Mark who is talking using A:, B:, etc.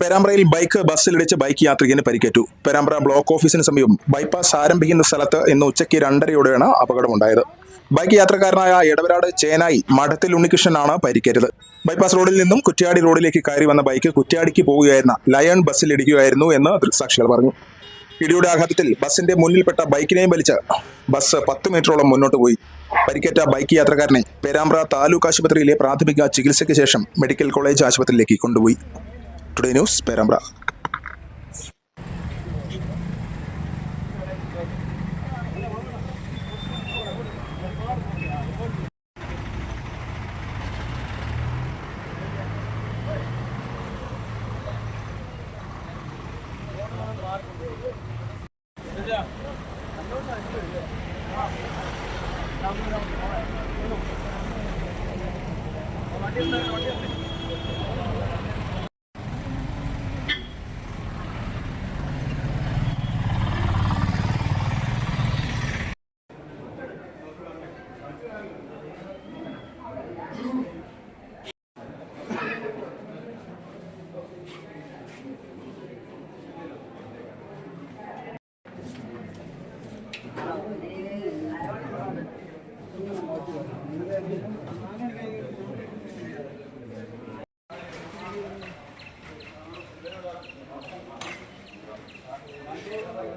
A: പേരാമ്പ്രയിൽ bike ബസ്സിലിടിച്ച് bike യാത്രികന് പരിക്കേറ്റു. Perambra block ഓഫീസിന് സമീപം ബൈപ്പാസ് ആരംഭിക്കുന്ന സ്ഥലത്ത് ഇന്ന് ഉച്ചയ്ക്ക് രണ്ടരയോടെയാണ് അപകടമുണ്ടായത്. ബൈക്ക് യാത്രക്കാരനായ ഇടവരാട് ചേനായി മഠത്തിൽ ഉണ്ണികൃഷ്ണനാണ് പരിക്കേറ്റത്. ബൈപ്പാസ് റോഡിൽ നിന്നും കുറ്റ്യാടി റോഡിലേക്ക് കയറി വന്ന ബൈക്ക് കുറ്റ്യാടിക്ക് പോവുകയായിരുന്ന ലയൺ ബസ്സിൽ ഇടിക്കുകയായിരുന്നു എന്ന് ദൃക്സാക്ഷികൾ പറഞ്ഞു. ഇടിയുടെ ആഘാതത്തിൽ ബസ്സിന്റെ മുന്നിൽപ്പെട്ട ബൈക്കിനെയും വലിച്ച് ബസ് പത്ത് മീറ്ററോളം മുന്നോട്ട് പോയി. പരിക്കേറ്റ ബൈക്ക് യാത്രക്കാരനെ പേരാമ്പ്ര താലൂക്ക് ആശുപത്രിയിലെ പ്രാഥമിക ചികിത്സയ്ക്ക് ശേഷം മെഡിക്കൽ കോളേജ് ആശുപത്രിയിലേക്ക് കൊണ്ടുപോയി. ടുഡേ ന്യൂസ് പേരാമ്പ്ര
B: വണ്ടി